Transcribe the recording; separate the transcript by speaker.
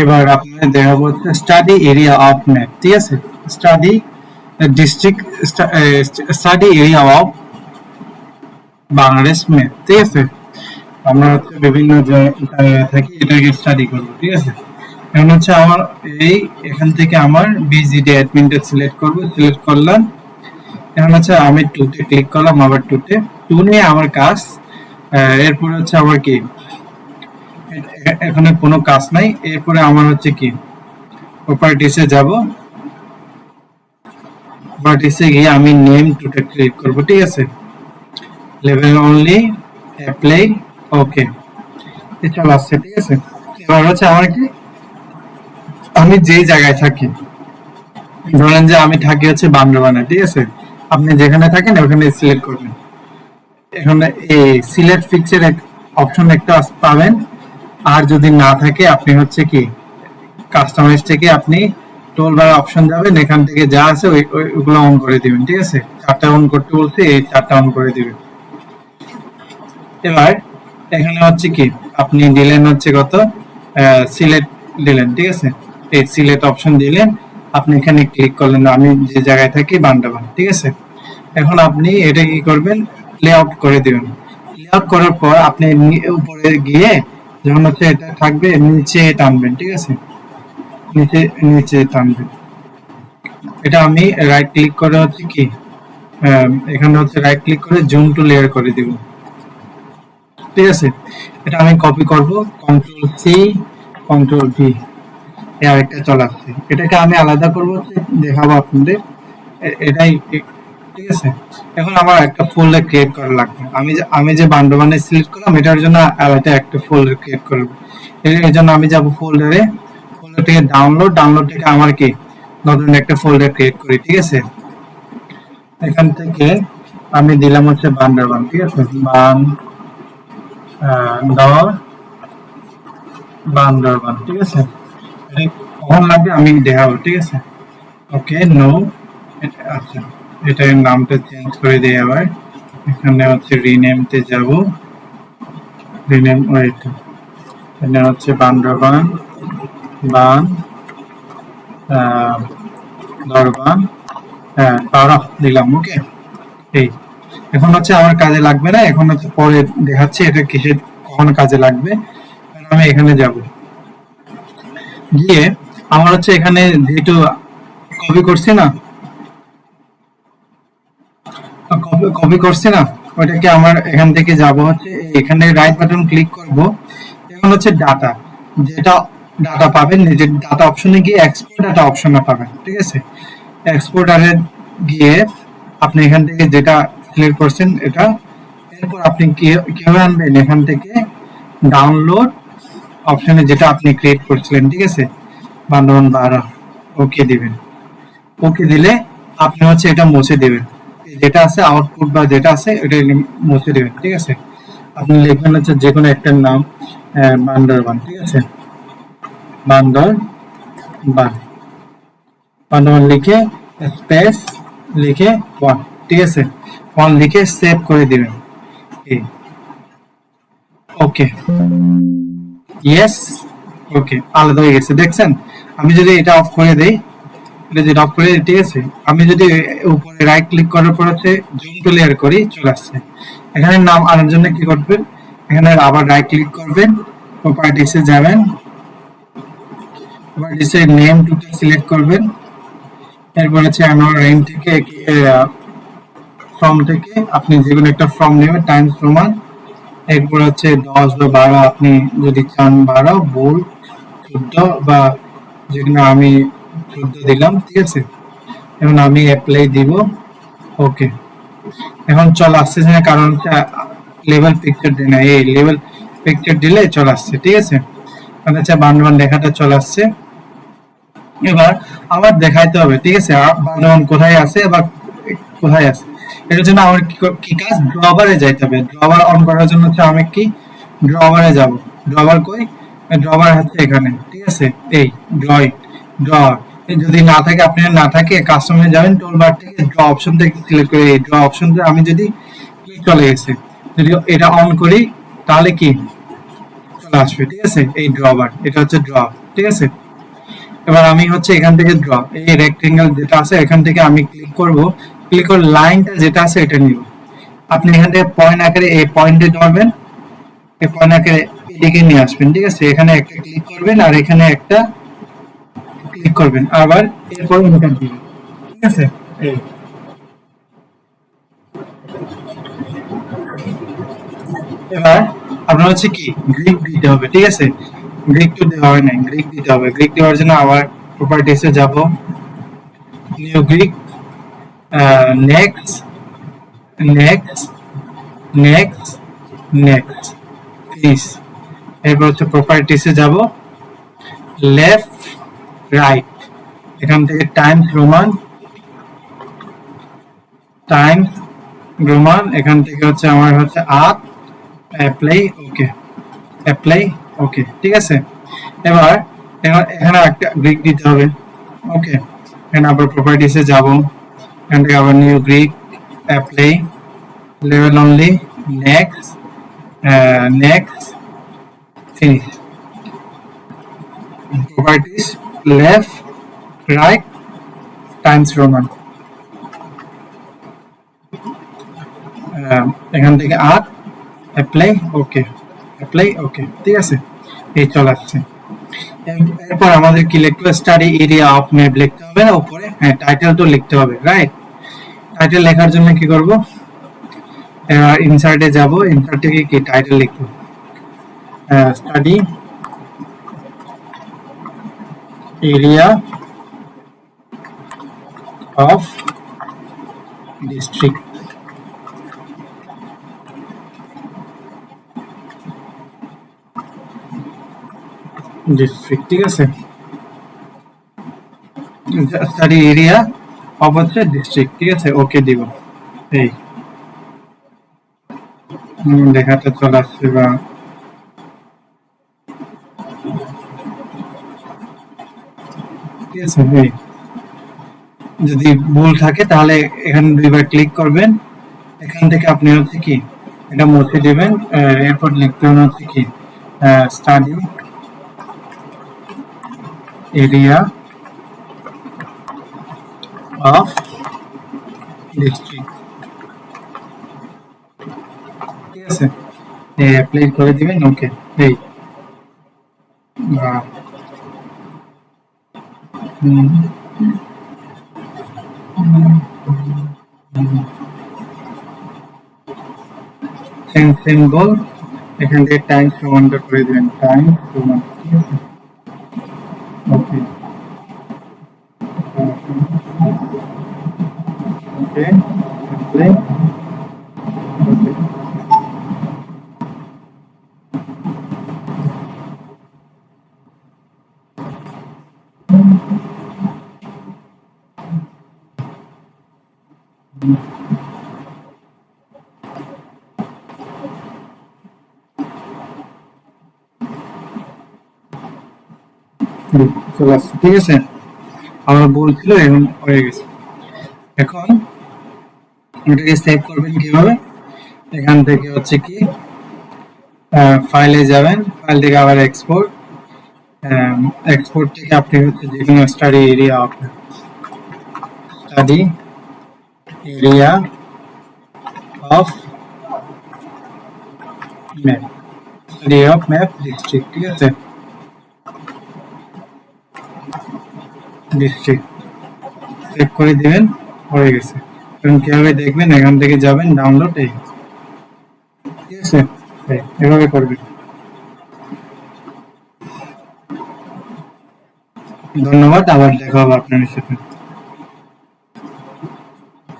Speaker 1: এবার আপনাদের দেখাবো স্টাডি এরিয়া অফ ম্যাপ ঠিক আছে? Study district study area of Bangladesh map ঠিক আছে? আমরা হচ্ছে বিভিন্ন থাকি এটাকে স্টাডি করব, ঠিক আছে? এখন হচ্ছে আমার এই, এখান থেকে আমার বিজিডি অ্যাডমিনটা সিলেক্ট করব সিলেক্ট করলাম। এখন হচ্ছে আমি টুতে ক্লিক করলাম, আবার টুতে টু নিয়ে আমার কাজ এরপরে হচ্ছে আমার কি? এখানে কোনো কাজ নাই। এরপরে আমার হচ্ছে কি? প্রপার্টিসে যাব। প্রপার্টিসে গিয়ে আমি নেম টুতে ক্লিক করব, ঠিক আছে? লেভেল অনলি অ্যাপ্লাই ওকে চলে আসছে, ঠিক আছে? এবার হচ্ছে আমার কি? আমি যে জায়গায় থাকি, ধরেন যে আমি থাকি হচ্ছে বান্দরবানে, ঠিক আছে? আপনি যেখানে থাকেন ওখানে সিলেক্ট করবেন। এখানে এই সিলেক্ট ফিক্সের অপশন একটা পাবেন। আর যদি না থাকে, আপনি হচ্ছে কি কাস্টমাইজ থেকে আপনি টোল বার অপশন যাবেন, এখান থেকে যা আছে ওই- ওই- ওগুলো অন করে দিবেন, ঠিক আছে? চারটা অন করতে বলছি, এই চারটা অন করে দিবেন। এবার এখানে হচ্ছে কি, আপনি দিলেন হচ্ছে কত? সিলেক্ট দিলেন, ঠিক আছে? এই সিলেক্ট অপশন দিলেন, আপনি এখানে ক্লিক করলেন, আমি যে জায়গায় থাকি, বান্দাবান, ঠিক আছে? এখন আপনি এটা কি করবেন? লেআউট করে দিবেন। লেআউট করার পর আপনি উপরে গিয়ে যখন হচ্ছে এটা থাকবে, নিচে টানবেন, ঠিক আছে? নিচে নিচে টানবেন। এটা আমি রাইট ক্লিক করে হচ্ছে কি এখানে হচ্ছে রাইট ক্লিক করে জুম টু লেয়ার করে দিব। ঠিক আছে? এটা আমি কপি করব কন্ট্রোল সি কন্ট্রোল ভি এই আরেকটা চলে আসছে। এটাকে আমি আলাদা করব দেখাবো আপনাদের। এটাই ঠিক আছে? এখন আমার একটা ফোল্ডার ক্রিয়েট করা লাগবে। আমি যে আমি যে বান্ডবানে সিলেক্ট করলাম, এটার জন্য আলাদা একটা ফোল্ডার ক্রিয়েট করব এর জন্য আমি যাব ফোল্ডারে ফোল্ডার থেকে ডাউনলোড ডাউনলোড থেকে আমার কি? নতুন একটা ফোল্ডার ক্রিয়েট করি, ঠিক আছে? এখান থেকে আমি দিলাম হচ্ছে বান্ডারবান ঠিক আছে? বান দর বান্দরবান ঠিক আছে? কখন লাগবে আমি দেখাবো, ঠিক আছে? ওকে নো আচ্ছা। এটার নামটা চেঞ্জ করে দিই আবার। এখানে হচ্ছে রিনেমতে যাব। রিনেম ওয়েট এখানে হচ্ছে বান্দরবান, বান দরবান হ্যাঁ পারা দিলাম ওকে এই। এখন হচ্ছে আমার কাজে লাগবে না, এখন হচ্ছে পরে দেখাচ্ছে এটা কিসের কখন কাজে লাগবে। আমি এখানে যাব। গিয়ে আমার হচ্ছে এখানে যেহেতু কপি করছি না কপি করছি না, ওইটাকে আমার এখান থেকে যাব হচ্ছে, এখানে রাইট বাটন ক্লিক করব। এখন হচ্ছে ডাটা যেটা ডাটা পাবেন, নিজের ডাটা অপশনে গিয়ে এক্সপোর্ট ডাটা অপশনে পাবেন, ঠিক আছে? এক্সপোর্ট আরে গিয়ে আপনি এখান থেকে যেটা সিলেক্ট করছেন এটা, এরপর আপনি কীভাবে আনবেন? এখান থেকে ডাউনলোড অপশনে যেটা আপনি ক্রিয়েট করছিলেন, ঠিক আছে? বান্ধবন বারো ওকে দিবেন। ওকে দিলে আপনি হচ্ছে এটা মুছে দিবেন। যেটা আছে আউটপুট বা যেটা আছে, এটা মুছে দেবেন, ঠিক আছে? আপনি লিখবেন হচ্ছে যে কোনো একটা নাম বান্দরবান, ঠিক আছে? বান্দর বান বান্দরবান লিখে স্পেস লিখে ওয়ান ঠিক আছে? ওয়ান লিখে সেভ করে দিবেন। ওকে ইয়েস ওকে আলাদা হয়ে গেছে। দেখছেন? আমি যদি এটা অফ করে দেই এটা যদি অফ করে ঠিক আছে আমি যদি উপরে রাইট ক্লিক করার পর হচ্ছে জুম টু লেয়ার করি, চলে আসছে। এখানে নাম আনার জন্য কি করবেন? এখানে আবার রাইট ক্লিক করবেন প্রপার্টিসে যাবেন। প্রপার্টিসে নেম টুতে সিলেক্ট করবেন। এরপর হচ্ছে আমার রেঞ্জ থেকে ফর্ম থেকে আপনি যে কোনো একটা ফর্ম নেবেন টাইমস প্রমাণ। এরপর হচ্ছে দশ বা বারো আপনি যদি চান বারো বোল্ড চোদ্দ বা যেগুলো আমি চোদ্দ দিলাম, ঠিক আছে? এখন আমি অ্যাপ্লাই দিব ওকে এখন চল আসতেছে না কারণ লেভেল পিকচার দিই না, এই লেভেল পিকচার দিলে চলে আসছে, ঠিক আছে? মানে হচ্ছে বান্দরবান লেখাটা চলে আসছে। এবার আবার দেখাইতে হবে, ঠিক আছে? আ- কোথায় আছে বা কোথায় আছে? এটার জন্য আমার কি কাজ? ড্রবারে যাইতে হবে। ড্রবার অন করার জন্য হচ্ছে আমি কি? ড্রবারে যাব। ড্রবার কই? ড্রবার হচ্ছে এখানে, ঠিক আছে? এই ড্রয়িং যদি না থাকে আপনার না থাকে কাস্টমারে যাবেন টুল বার থেকে ড্র অপশন থেকে সিলেক্ট করে এই ড্র অপশন আমি যদি চলে গেছে যদি এটা অন করি, তাহলে কি? চলে আসবে, ঠিক আছে? এই ড্রবার এটা হচ্ছে ড্র ঠিক আছে? এবার আমি হচ্ছে এখান থেকে ড্র এই রেক্টেঙ্গেল যেটা আছে, এখান থেকে আমি ক্লিক করব। ক্লিক করে লাইনটা যেটা আছে, এটা নিব। আপনি এখান থেকে পয়েন্ট আকারে এই পয়েন্টে ধরবেন। এই পয়েন্ট আকারে এদিকে নিয়ে আসবেন, ঠিক আছে? এখানে একটা ক্লিক করবেন, আর এখানে একটা ক্লিক করবেন, আবার এরপর এন্টার দিবেন। ঠিক আছে? এই। এবার আপনার হচ্ছে কি গ্রিক দিতে হবে, ঠিক আছে? গ্রিক তো দেওয়া হয় নাই গ্রিক দিতে হবে। গ্রিক দেওয়ার জন্য আবার প্রপার্টিসে যাব। New grid next next next next please এরপর হচ্ছে প্রপার্টিসে যাব। লেফট রাইট এখান থেকে টাইমস রোমান টাইমস রোমান এখান থেকে হচ্ছে আমার হচ্ছে up apply okay apply okay ঠিক আছে? এবার এখানে একটা গ্রিক দিতে হবে ওকে এখানে আবার প্রপার্টিসে যাব, এখান থেকে আবার new grid apply level only next next finish properties left, right times roman. এখান থেকে আর অ্যাপ্লাই ওকে অ্যাপ্লাই ওকে ঠিক আছে? এই চলে আসছে। এরপর আমাদের কি লিখতে হবে? স্টাডি এরিয়া অফ ম্যাপ লিখতে হবে না উপরে? হ্যাঁ টাইটেল তো লিখতে হবে রাইট টাইটেল লেখার জন্য কি করব? ইনসার্টে যাব। ইনসার্ট কি টাইটেল লিখব? Study area of district. District ঠিক আছে? স্টাডি এরিয়া অফ হচ্ছে ডিস্ট্রিক্ট ঠিক আছে? ওকে দিব। এই। লেখাটা চলে আসছে বা যদি ভুল থাকে, তাহলে এখানে দুইবার ক্লিক করবেন। এখান থেকে আপনি হচ্ছে কি, এটা মুছে দিবেন এরপর লিখতে হচ্ছে কি স্টাডি এরিয়া অফ ডিস্ট্রিক্ট ঠিক আছে? অ্যাপ্লাই করে দিবেন ওকে এই। সেম সিম্বল এখান থেকে টাইমস প্রমাণটা করে দিবেন টাইমস প্রমাণ ঠিক আছে ওকে ওকে চলে আসছে ঠিক আছে? আমার বলছিল এখন হয়ে গেছে। এখন এটাকে সেভ করবেন কীভাবে? এখান থেকে হচ্ছে কি ফাইলে যাবেন ফাইল থেকে আবার এক্সপোর্ট এক্সপোর্ট থেকে আপনি হচ্ছে যে কোনো স্টাডি এরিয়া আপনার study area of map study of map district ঠিক আছে? ডিস্ট্রিক্ট সেভ করে দিবেন, হয়ে গেছে। এখন কীভাবে দেখবেন, এখান থেকে যাবেন ডাউনলোড এই। ঠিক আছে? এভাবে করবেন। ধন্যবাদ, আবার দেখা হবে আপনার সাথে।